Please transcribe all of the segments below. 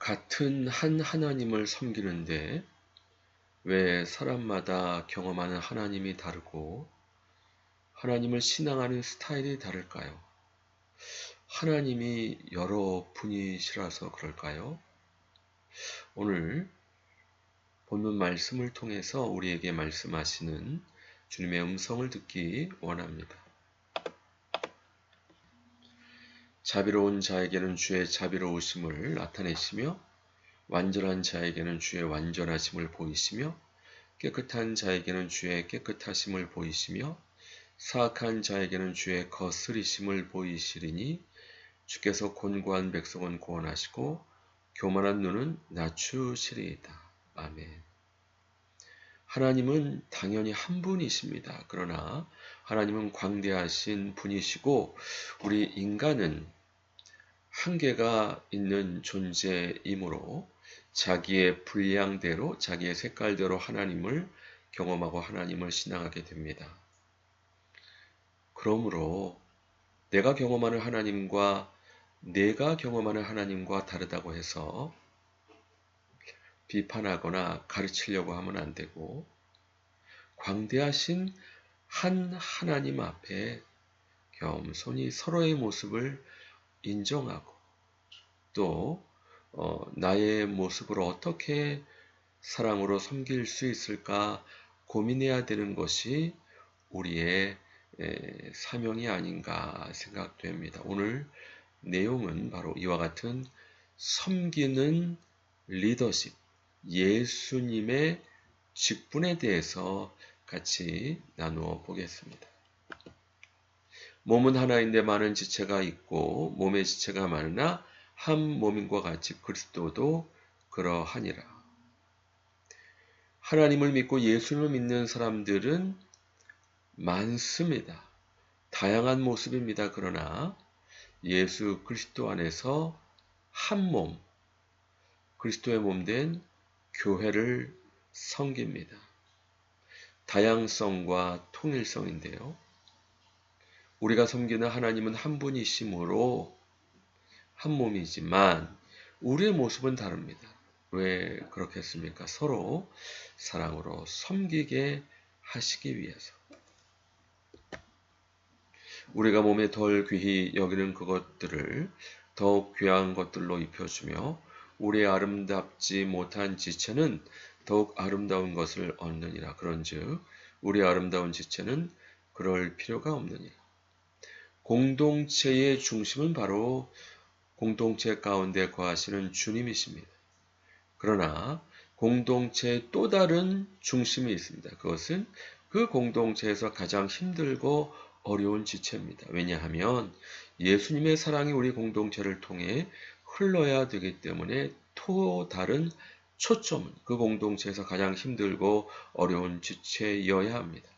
같은 한 하나님을 섬기는데 왜 사람마다 경험하는 하나님이 다르고 하나님을 신앙하는 스타일이 다를까요? 하나님이 여러 분이시라서 그럴까요? 오늘 본문 말씀을 통해서 우리에게 말씀하시는 주님의 음성을 듣기 원합니다. 자비로운 자에게는 주의 자비로우심을 나타내시며 완전한 자에게는 주의 완전하심을 보이시며 깨끗한 자에게는 주의 깨끗하심을 보이시며 사악한 자에게는 주의 거스리심을 보이시리니 주께서 곤고한 백성은 구원하시고 교만한 눈은 낮추시리이다. 아멘. 하나님은 당연히 한 분이십니다. 그러나 하나님은 광대하신 분이시고 우리 인간은 한계가 있는 존재이므로 자기의 분량대로 자기의 색깔대로 하나님을 경험하고 하나님을 신앙하게 됩니다. 그러므로 내가 경험하는 하나님과 내가 경험하는 하나님과 다르다고 해서 비판하거나 가르치려고 하면 안 되고 광대하신 한 하나님 앞에 겸손히 서로의 모습을 인정하고 또 어, 나의 모습을 어떻게 사랑으로 섬길 수 있을까 고민해야 되는 것이 우리의 에, 사명이 아닌가 생각됩니다. 오늘 내용은 바로 이와 같은 섬기는 리더십, 예수님의 직분에 대해서 같이 나누어 보겠습니다. 몸은 하나인데 많은 지체가 있고 몸의 지체가 많으나 한 몸인과 같이 그리스도도 그러하니라. 하나님을 믿고 예수를 믿는 사람들은 많습니다. 다양한 모습입니다. 그러나 예수 그리스도 안에서 한 몸, 그리스도의 몸 된 교회를 섬깁니다. 다양성과 통일성인데요. 우리가 섬기는 하나님은 한 분이시므로 한 몸이지만 우리의 모습은 다릅니다. 왜 그렇겠습니까? 서로 사랑으로 섬기게 하시기 위해서. 우리가 몸에 덜 귀히 여기는 그것들을 더욱 귀한 것들로 입혀주며 우리의 아름답지 못한 지체는 더욱 아름다운 것을 얻느니라. 그런즉 우리 아름다운 지체는 그럴 필요가 없느니라. 공동체의 중심은 바로 공동체 가운데 거하시는 주님이십니다. 그러나 공동체의 또 다른 중심이 있습니다. 그것은 그 공동체에서 가장 힘들고 어려운 지체입니다. 왜냐하면 예수님의 사랑이 우리 공동체를 통해 흘러야 되기 때문에 또 다른 초점은 그 공동체에서 가장 힘들고 어려운 지체여야 합니다.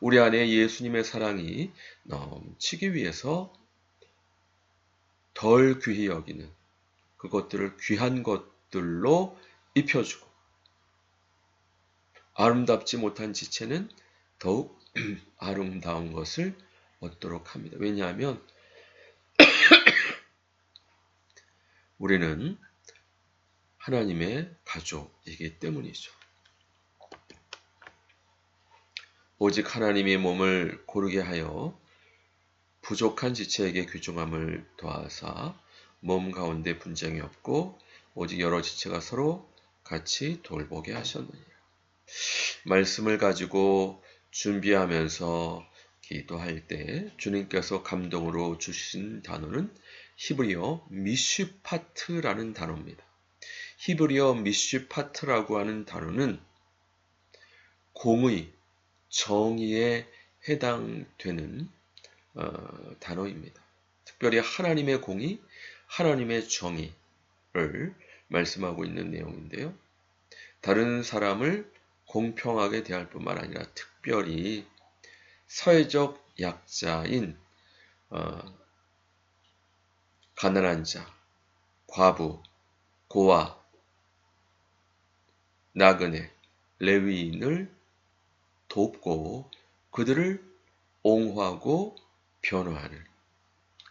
우리 안에 예수님의 사랑이 넘치기 위해서 덜 귀히 여기는 그것들을 귀한 것들로 입혀주고 아름답지 못한 지체는 더욱 아름다운 것을 얻도록 합니다. 왜냐하면 우리는 하나님의 가족이기 때문이죠. 오직 하나님의 몸을 고르게 하여 부족한 지체에게 귀중함을 더하사 몸 가운데 분쟁이 없고 오직 여러 지체가 서로 같이 돌보게 하셨느니라. 말씀을 가지고 준비하면서 기도할 때 주님께서 감동으로 주신 단어는 히브리어 미슈파트라는 단어입니다. 히브리어 미슈파트라고 하는 단어는 공의, 정의에 해당되는 어, 단어입니다. 특별히 하나님의 공의, 하나님의 정의를 말씀하고 있는 내용인데요. 다른 사람을 공평하게 대할 뿐만 아니라 특별히 사회적 약자인 어, 가난한 자, 과부, 고아, 나그네, 레위인을 돕고 그들을 옹호하고 변화하는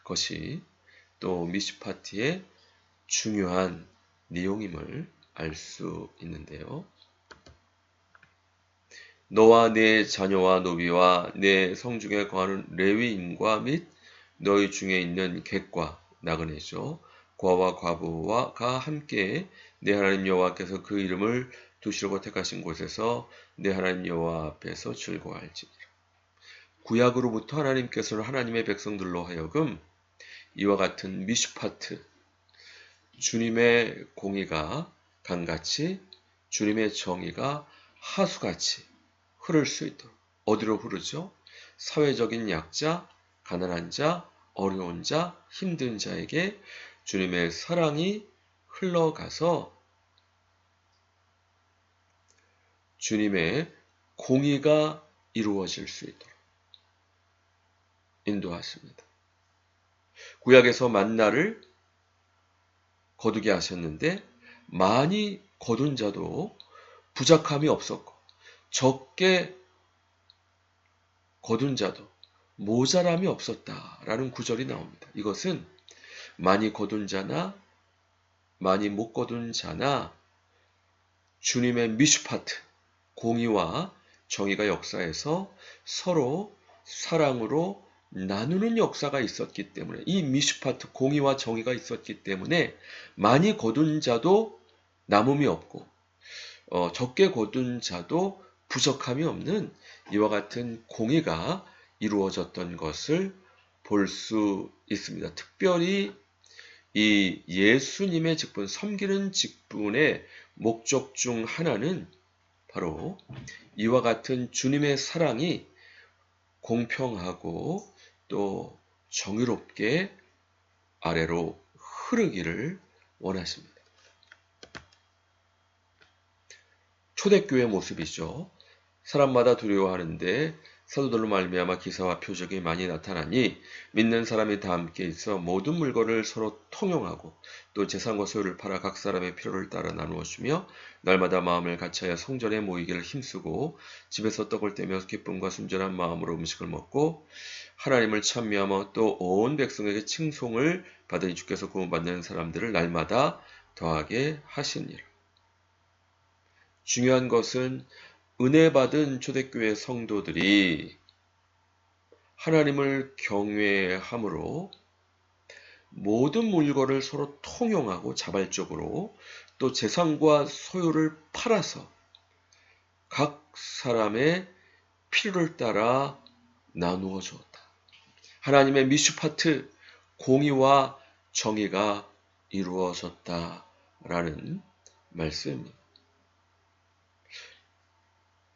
것이 또 미시파티의 중요한 내용임을 알 수 있는데요. 너와 내 자녀와 노비와 내 성중에 거하는 레위인과 및 너희 중에 있는 객과 나그네죠. 과와 과부와가 함께 내 하나님 여호와께서 그 이름을 두시려고 택하신 곳에서 내 하나님 여호와 앞에서 즐거워할지니라. 구약으로부터 하나님께서는 하나님의 백성들로 하여금 이와 같은 미슈파트 주님의 공의가 강같이 주님의 정의가 하수같이 흐를 수 있도록 어디로 흐르죠? 사회적인 약자, 가난한 자, 어려운 자, 힘든 자에게 주님의 사랑이 흘러가서 주님의 공의가 이루어질 수 있도록 인도하십니다. 구약에서 만나를 거두게 하셨는데 많이 거둔 자도 부족함이 없었고 적게 거둔 자도 모자람이 없었다라는 구절이 나옵니다. 이것은 많이 거둔 자나 많이 못 거둔 자나 주님의 미슈파트 공의와 정의가 역사에서 서로 사랑으로 나누는 역사가 있었기 때문에 이 미슈파트 공의와 정의가 있었기 때문에 많이 거둔 자도 남음이 없고 어, 적게 거둔 자도 부족함이 없는 이와 같은 공의가 이루어졌던 것을 볼 수 있습니다. 특별히 이 예수님의 직분, 섬기는 직분의 목적 중 하나는 바로 이와 같은 주님의 사랑이 공평하고 또 정의롭게 아래로 흐르기를 원하십니다. 초대교회 모습이죠. 사람마다 두려워하는데 사도들로 말미암아 기사와 표적이 많이 나타나니 믿는 사람이 다 함께 있어 모든 물건을 서로 통용하고 또 재산과 소유를 팔아 각 사람의 필요를 따라 나누어 주며 날마다 마음을 같이하여 성전에 모이기를 힘쓰고 집에서 떡을 떼며 기쁨과 순전한 마음으로 음식을 먹고 하나님을 찬미하며 또 온 백성에게 칭송을 받으니 주께서 구원받는 사람들을 날마다 더하게 하시니라. 중요한 것은 은혜 받은 초대교회 성도들이 하나님을 경외함으로 모든 물건을 서로 통용하고 자발적으로 또 재산과 소유를 팔아서 각 사람의 필요를 따라 나누어 주었다. 하나님의 미슈파트 공의와 정의가 이루어졌다라는 말씀입니다.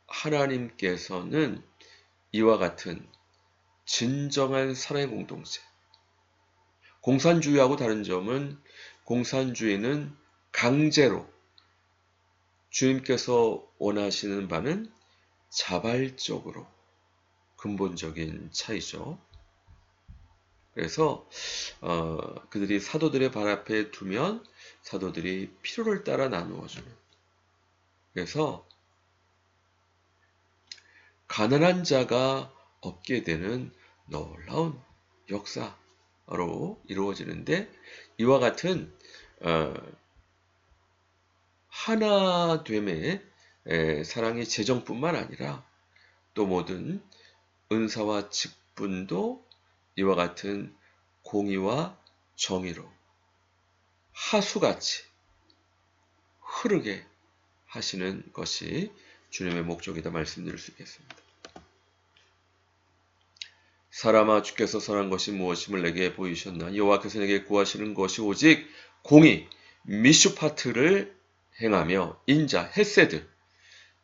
하나님께서는 이와 같은 진정한 사랑의 공동체. 공산주의하고 다른 점은 공산주의는 강제로 주님께서 원하시는 바는 자발적으로 근본적인 차이죠. 그래서 어, 그들이 사도들의 발 앞에 두면 사도들이 필요를 따라 나누어 주는. 그래서 가난한 자가 없게 되는 놀라운 역사로 이루어지는데 이와 같은 어, 하나됨의 사랑의 재정뿐만 아니라 또 모든 은사와 직분도 이와 같은 공의와 정의로 하수같이 흐르게 하시는 것이 주님의 목적이다 말씀드릴 수 있겠습니다. 사람아 주께서 선한 것이 무엇임을 내게 보이셨나 여호와께서 내게 구하시는 것이 오직 공의 미슈파트를 행하며 인자 헤세드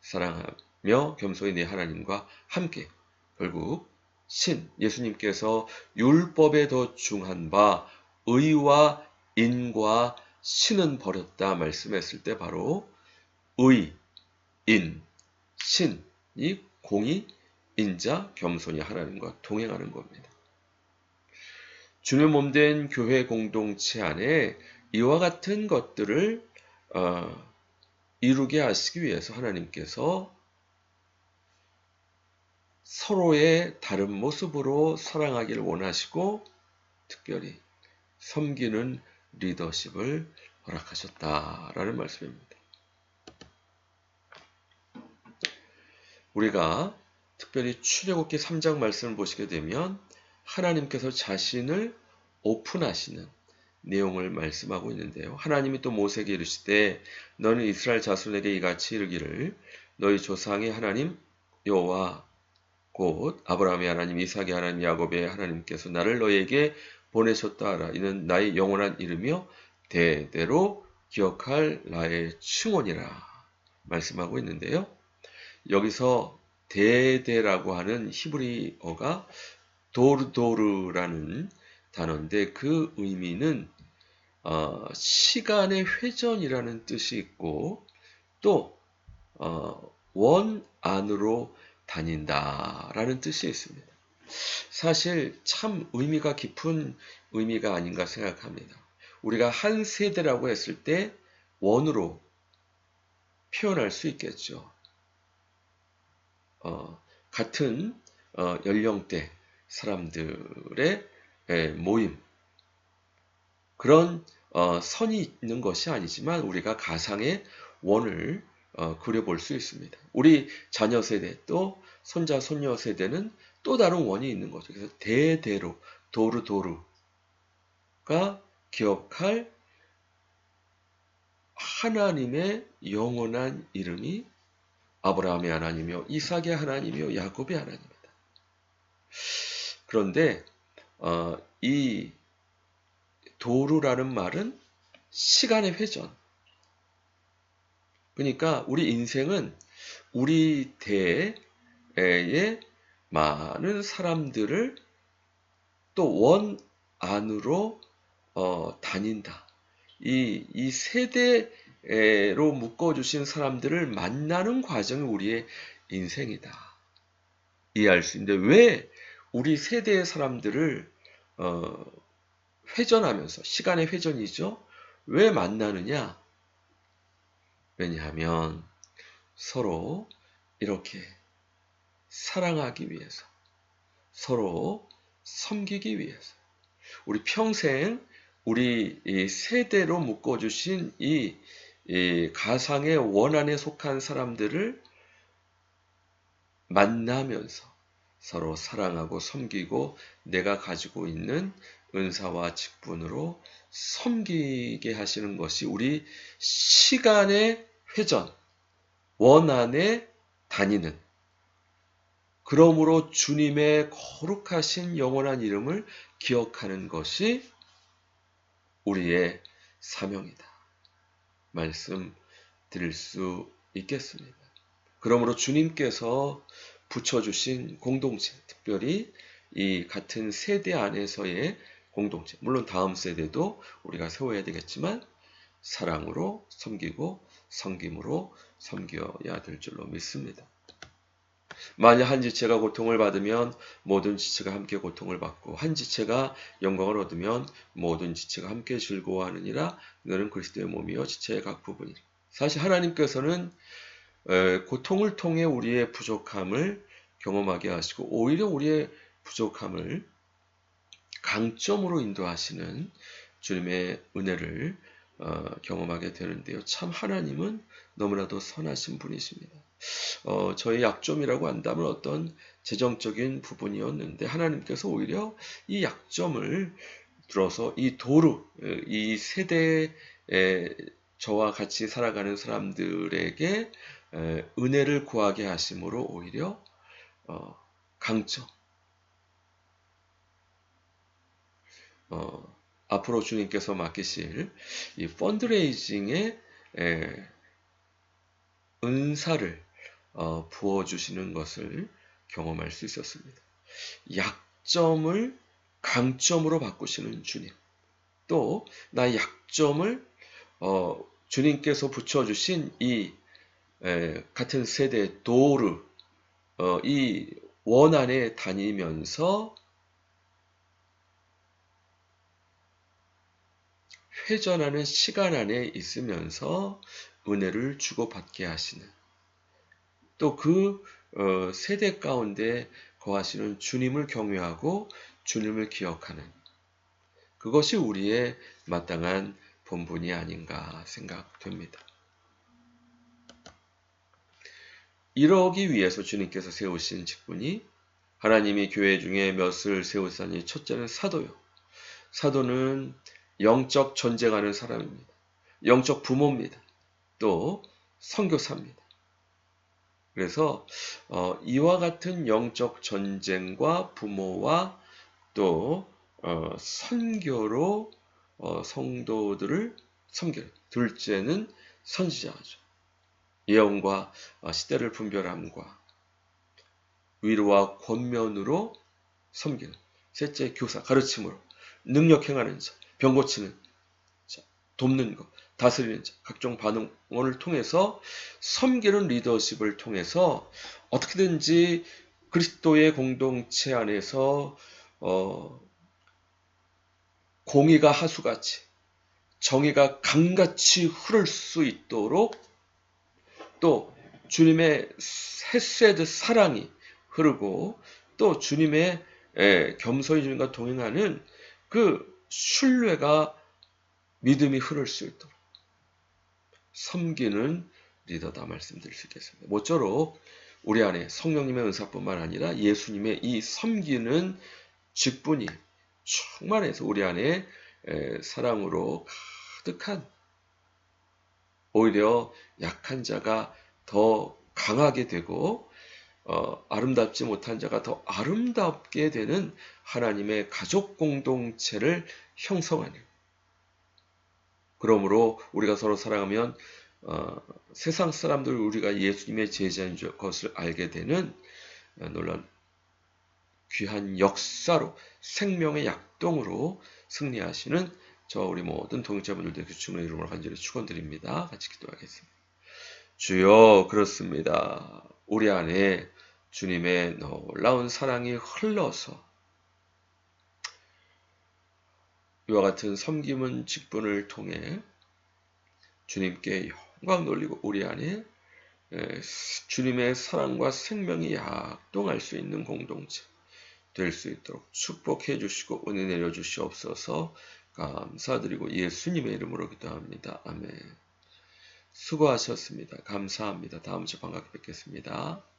사랑하며 겸손히 내 하나님과 함께 결국 신 예수님께서 율법에 더 중한 바 의와 인과 신은 버렸다 말씀했을 때 바로 의, 인, 신이 공이 인자 겸손히 하나님과 동행하는 겁니다. 주님 몸된 교회 공동체 안에 이와 같은 것들을 어, 이루게 하시기 위해서 하나님께서 서로의 다른 모습으로 사랑하기를 원하시고 특별히 섬기는 리더십을 허락하셨다라는 말씀입니다. 우리가 특별히 출애굽기 3장 말씀을 보시게 되면 하나님께서 자신을 오픈하시는 내용을 말씀하고 있는데요. 하나님이 또 모세에게 이르시되 너는 이스라엘 자손에게 이같이 이르기를 너희 조상의 하나님 여호와 곧 아브라함의 하나님 이삭의 하나님 야곱의 하나님께서 나를 너희에게 보내셨다 하라. 이는 나의 영원한 이름이요 대대로 기억할 나의 층원이라 말씀하고 있는데요. 여기서 대대라고 하는 히브리어가 도르도르라는 단어인데 그 의미는 어, 시간의 회전이라는 뜻이 있고 또원 어, 안으로 다닌다라는 뜻이 있습니다. 사실 참 의미가 깊은 의미가 아닌가 생각합니다. 우리가 한 세대라고 했을 때 원으로 표현할 수 있겠죠. 어, 같은 어, 연령대 사람들의 예, 모임 그런 어, 선이 있는 것이 아니지만 우리가 가상의 원을 어, 그려볼 수 있습니다. 우리 자녀 세대 또 손자 손녀 세대는 또 다른 원이 있는 거죠. 그래서 대대로 도르도르가 기억할 하나님의 영원한 이름이 아브라함의 하나님이요, 이삭의 하나님이요, 야곱의 하나님이다. 그런데 어, 이 도루라는 말은 시간의 회전. 그러니까 우리 인생은 우리 대에 많은 사람들을 또 원 안으로 어, 다닌다. 이, 이 세대 로 묶어주신 사람들을 만나는 과정이 우리의 인생이다. 이해할 수 있는데 왜 우리 세대의 사람들을 어, 회전하면서 시간의 회전이죠. 왜 만나느냐? 왜냐하면 서로 이렇게 사랑하기 위해서, 서로 섬기기 위해서, 우리 평생 우리 세대로 묶어주신 이, 이 가상의 원한에 속한 사람들을 만나면서 서로 사랑하고 섬기고 내가 가지고 있는 은사와 직분으로 섬기게 하시는 것이 우리 시간의 회전, 원안에 다니는 그러므로 주님의 거룩하신 영원한 이름을 기억하는 것이 우리의 사명이다. 말씀 드릴 수 있겠습니다. 그러므로 주님께서 붙여주신 공동체, 특별히 이 같은 세대 안에서의 공동체, 물론 다음 세대도 우리가 세워야 되겠지만 사랑으로 섬기고 섬김으로 섬겨야 될 줄로 믿습니다. 만약 한 지체가 고통을 받으면 모든 지체가 함께 고통을 받고 한 지체가 영광을 얻으면 모든 지체가 함께 즐거워하느니라 너는 그리스도의 몸이요 지체의 각 부분이라. 사실 하나님께서는 고통을 통해 우리의 부족함을 경험하게 하시고 오히려 우리의 부족함을 강점으로 인도하시는 주님의 은혜를 어, 경험하게 되는데요. 참 하나님은 너무나도 선하신 분이십니다. 어, 저의 약점이라고 한다면 어떤 재정적인 부분이었는데 하나님께서 오히려 이 약점을 들어서 이 도루, 이 세대에 저와 같이 살아가는 사람들에게 은혜를 구하게 하심으로 오히려 어, 강점, 어, 앞으로 주님께서 맡기실 이 펀드레이징의 에, 은사를 어, 부어주시는 것을 경험할 수 있었습니다. 약점을 강점으로 바꾸시는 주님. 또, 나 약점을, 어, 주님께서 붙여주신 이, 에, 같은 세대 도르, 어, 이 원 안에 다니면서 회전하는 시간 안에 있으면서 은혜를 주고받게 하시는 또그 어, 세대 가운데 거하시는 주님을 경외하고 주님을 기억하는 그것이 우리의 마땅한 본분이 아닌가 생각됩니다. 이러기 위해서 주님께서 세우신 직분이 하나님이 교회 중에 몇을 세우사니 첫째는 사도요. 사도는 영적 전쟁하는 사람입니다. 영적 부모입니다. 또 선교사입니다. 그래서 어, 이와 같은 영적 전쟁과 부모와 또 어, 선교로 어, 성도들을 섬기는 둘째는 선지자죠. 예언과 어, 시대를 분별함과 위로와 권면으로 섬기는 셋째 교사 가르침으로 능력 행하는 자, 병 고치는 자, 돕는 것, 다스리는 자, 각종 반응을 통해서 섬기는 리더십을 통해서 어떻게든지 그리스도의 공동체 안에서 어, 공의가 하수같이 정의가 강같이 흐를 수 있도록 또 주님의 헤세드 사랑이 흐르고 또 주님의 겸손히 주님과 동행하는 그 신뢰가 믿음이 흐를 수 있도록 섬기는 리더다 말씀드릴 수 있겠습니다. 모쪼록 우리 안에 성령님의 은사뿐만 아니라 예수님의 이 섬기는 직분이 충만해서 우리 안에 사랑으로 가득한 오히려 약한 자가 더 강하게 되고 어, 아름답지 못한 자가 더 아름답게 되는 하나님의 가족 공동체를 형성하는. 그러므로 우리가 서로 사랑하면 어, 세상 사람들 우리가 예수님의 제자인 것을 알게 되는 어, 놀란 귀한 역사로 생명의 약동으로 승리하시는 저 우리 모든 동역자분들께 주님의 이름으로 간절히 축원드립니다. 같이 기도하겠습니다. 주여 그렇습니다. 우리 안에 주님의 놀라운 사랑이 흘러서 이와 같은 섬김은 직분을 통해 주님께 영광 돌리고 우리 안에 주님의 사랑과 생명이 약동할 수 있는 공동체 될 수 있도록 축복해 주시고 은혜 내려 주시옵소서 감사드리고 예수님의 이름으로 기도합니다. 아멘. 수고하셨습니다. 감사합니다. 다음 주 반갑게 뵙겠습니다.